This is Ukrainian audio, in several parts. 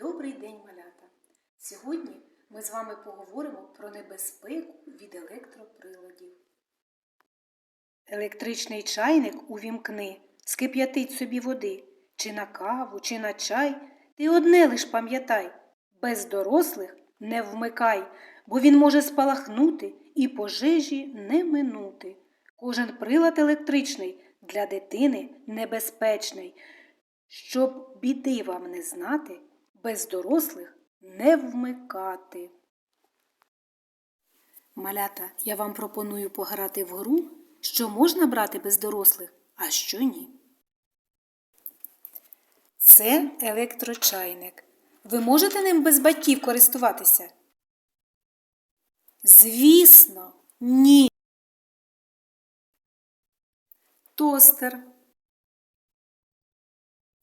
Добрий день, малята! Сьогодні ми з вами поговоримо про небезпеку від електроприладів. Електричний чайник увімкни, скип'ятить собі води, чи на каву, чи на чай. Ти одне лиш пам'ятай, без дорослих не вмикай, бо він може спалахнути і пожежі не минути. Кожен прилад електричний для дитини небезпечний. Щоб біди вам не знати, без дорослих не вмикати. Малята, я вам пропоную пограти в гру, що можна брати без дорослих, а що ні. Це електрочайник. Ви можете ним без батьків користуватися? Звісно, ні. Тостер.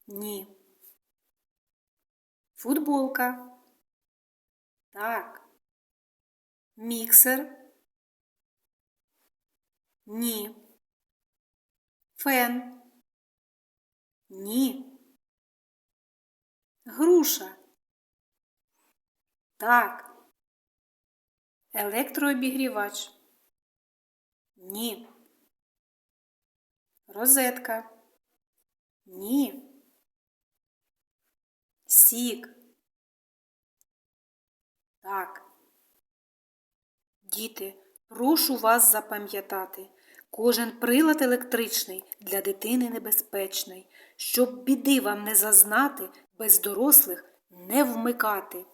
Ні. Футболка. Так. Міксер. Ні. Фен. Ні. Груша. Так. Електрообігрівач. Ні. Розетка. Ні. Сік. Так. Діти, прошу вас запам'ятати. Кожен прилад електричний для дитини небезпечний. Щоб біди вам не зазнати, без дорослих не вмикати.